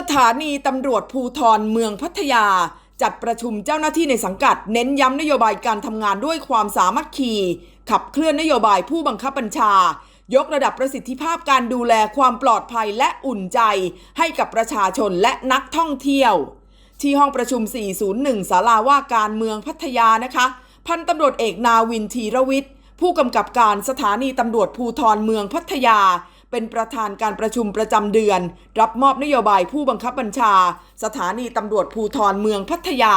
สถานีตำรวจภูทรเมืองพัทยา จัดประชุมเจ้าหน้าที่ในสังกัด เน้นย้ำนโยบายการทำงานด้วยความสามัคคี ขับเคลื่อนนโยบายผู้บังคับบัญชา ยกระดับประสิทธิภาพการดูแลความปลอดภัยและอุ่นใจ ให้กับประชาชนและนักท่องเที่ยว ที่ห้องประชุม 401 ศาลาว่าการเมืองพัทยานะคะ พันตำรวจเอกนาวินทีรวิทย์ผู้กำกับการสถานีตำรวจภูทรเมืองพัทยา เป็นประธานการประชุมประจำเดือน รับมอบนโยบายผู้บังคับบัญชา สถานีตำรวจภูทรเมืองพัทยา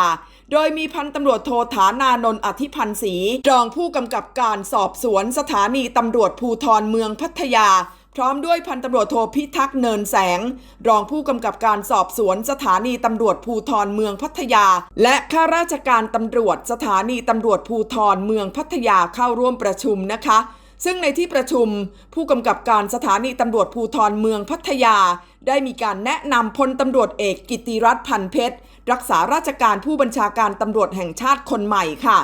โดยมีพันตำรวจโทฐานานนท์อธิพันธ์ศรีรองผู้กำกับการสอบสวนสถานีตำรวจภูทรเมืองพัทยา พร้อมด้วยพันตำรวจโทพิทักษ์เนินแสง รองผู้กำกับการสอบสวนสถานีตำรวจภูทรเมืองพัทยา และข้าราชการตำรวจสถานีตำรวจภูทรเมืองพัทยาเข้าร่วมประชุมนะคะ ซึ่งในที่ประชุมผู้กำกับการสถานีตำรวจภูทรเมืองพัทยา ได้มีการแนะนำพลตำรวจเอกกิติรัตน์พันเพชร รักษาราชการผู้บัญชาการตำรวจแห่งชาติคนใหม่ค่ะ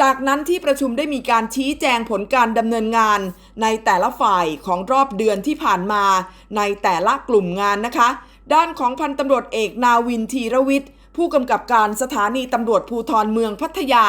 จากนั้นที่ประชุมได้มีการชี้แจงผลการดำเนินงาน ในแต่ละฝ่ายของรอบเดือนที่ผ่านมา ในแต่ละกลุ่มงานนะคะ ด้านของพันตำรวจเอกนาวินทีรวิทย์ผู้กำกับการสถานีตำรวจภูธรเมืองพัทยา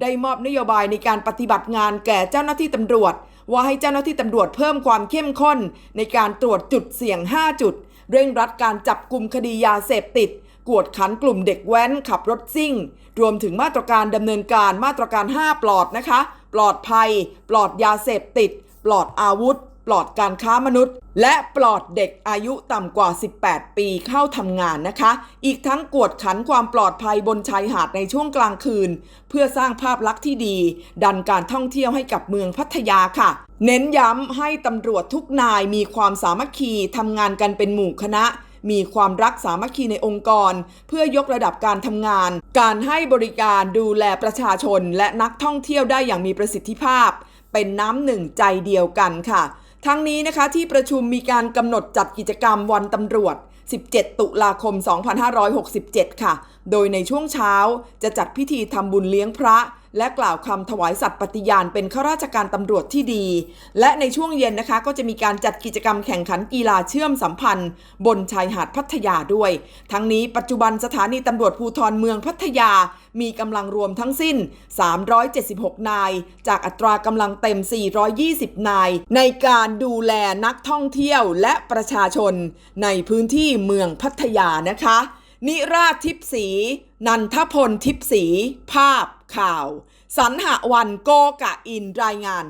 ได้มอบนโยบายในการปฏิบัติงานแก่เจ้าหน้าที่ตำรวจ ว่าให้เจ้าหน้าที่ตำรวจเพิ่มความเข้มข้น ในการตรวจจุดเสี่ยง 5 จุด เร่งรัดการจับกลุ่มคดียาเสพติด กวดขันกลุ่มเด็กแว้นขับรถซิ่ง รวมถึงมาตรการดำเนินการมาตรการ 5 ปลอดนะคะ ปลอดภัย ปลอดยาเสพติด ปลอดอาวุธ ปลอดการค้ามนุษย์ และปลอดเด็กอายุต่ำกว่า 18 ปีเข้าทำงานนะคะ อีกทั้งกวดขันความปลอดภัยบนชายหาดในช่วงกลางคืน เพื่อสร้างภาพลักษณ์ที่ดี ดันการท่องเที่ยวให้กับเมืองพัทยาค่ะ เน้นย้ำให้ตำรวจทุกนายมีความสามัคคีทำงานกันเป็นหมู่คณะมีความรักสามัคคีในองค์กร เพื่อยกระดับการทำงาน การให้บริการดูแลประชาชน และนักท่องเที่ยวได้อย่างมีประสิทธิภาพ เป็นน้ำหนึ่งใจเดียวกันค่ะ ทั้งนี้นะคะที่ประชุมมีการกำหนดจัดกิจกรรมวันตำรวจ 17 ตุลาคม 2567 ค่ะ โดยในช่วงเช้าจะจัดพิธีทำบุญเลี้ยงพระ และกล่าวคำถวายสัตย์ปฏิญาณเป็นข้าราชการตำรวจที่ดี และในช่วงเย็นนะคะก็จะมีการจัดกิจกรรมแข่งขันกีฬาเชื่อมสัมพันธ์ บนชายหาดพัทยาด้วย ทั้งนี้ปัจจุบันสถานีตำรวจภูธรเมืองพัทยา มีกำลังรวมทั้งสิ้น 376 นาย จากอัตรากำลังเต็ม 420 นาย ในการดูแลนักท่องเที่ยวและประชาชนในพื้นที่เมืองพัทยานะคะ นิราทิพสี นันทพลทิพสี ภาพข่าวสันหวันโกกะอินรายงาน